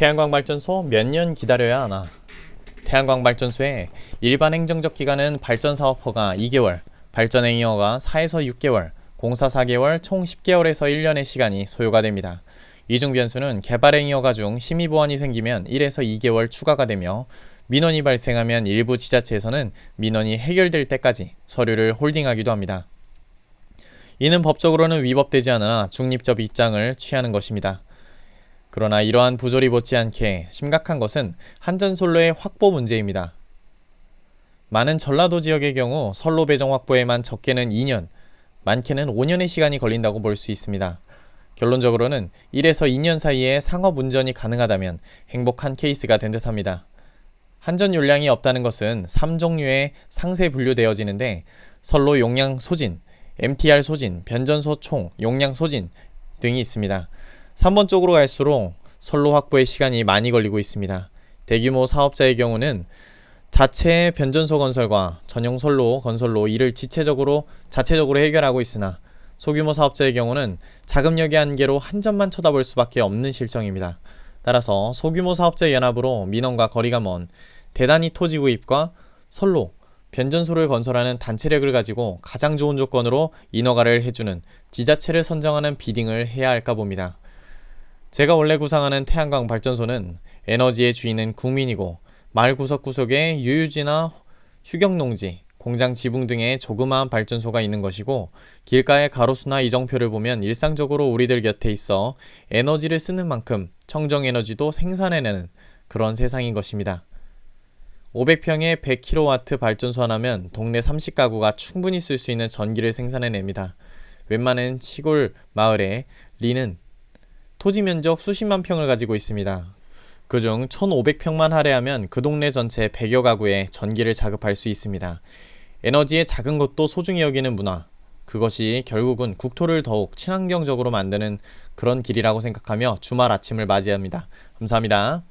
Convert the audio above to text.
태양광 발전소 몇 년 기다려야 하나? 태양광 발전소의 일반 행정적 기간은 발전 사업 허가 2개월, 발전 행위 허가 4에서 6개월, 공사 4개월, 총 10개월에서 1년의 시간이 소요가 됩니다. 이중 변수는 개발 행위 허가 중 심의 보완이 생기면 1에서 2개월 추가가 되며 민원이 발생하면 일부 지자체에서는 민원이 해결될 때까지 서류를 홀딩하기도 합니다. 이는 법적으로는 위법되지 않으나 중립적 입장을 취하는 것입니다. 그러나 이러한 부조리 못지않게 심각한 것은 한전솔로의 확보 문제입니다. 많은 전라도 지역의 경우 선로 배정 확보에만 적게는 2년, 많게는 5년의 시간이 걸린다고 볼 수 있습니다. 결론적으로는 1에서 2년 사이에 상업 운전이 가능하다면 행복한 케이스가 된 듯합니다. 한전 용량이 없다는 것은 3종류의 상세 분류되어지는데 선로 용량 소진, MTR 소진, 변전소 총 용량 소진 등이 있습니다. 3번 쪽으로 갈수록 선로 확보에 시간이 많이 걸리고 있습니다. 대규모 사업자의 경우는 자체 변전소 건설과 전용 선로 건설로 이를 지체적으로 자체적으로 해결하고 있으나 소규모 사업자의 경우는 자금력의 한계로 한 점만 쳐다볼 수밖에 없는 실정입니다. 따라서 소규모 사업자 연합으로 민원과 거리가 먼 대단히 토지 구입과 선로, 변전소를 건설하는 단체력을 가지고 가장 좋은 조건으로 인허가를 해주는 지자체를 선정하는 비딩을 해야 할까 봅니다. 제가 원래 구상하는 태양광 발전소는 에너지의 주인은 국민이고 마을 구석구석에 유유지나 휴경농지, 공장 지붕 등의 조그마한 발전소가 있는 것이고 길가의 가로수나 이정표를 보면 일상적으로 우리들 곁에 있어 에너지를 쓰는 만큼 청정 에너지도 생산해내는 그런 세상인 것입니다. 500평에 100kW 발전소 하나면 동네 30가구가 충분히 쓸 수 있는 전기를 생산해냅니다. 웬만한 시골 마을에 리는 토지 면적 수십만 평을 가지고 있습니다. 그중 1,500평만 할애하면 그 동네 전체 100여 가구에 전기를 자급할 수 있습니다. 에너지의 작은 것도 소중히 여기는 문화. 그것이 결국은 국토를 더욱 친환경적으로 만드는 그런 길이라고 생각하며 주말 아침을 맞이합니다. 감사합니다.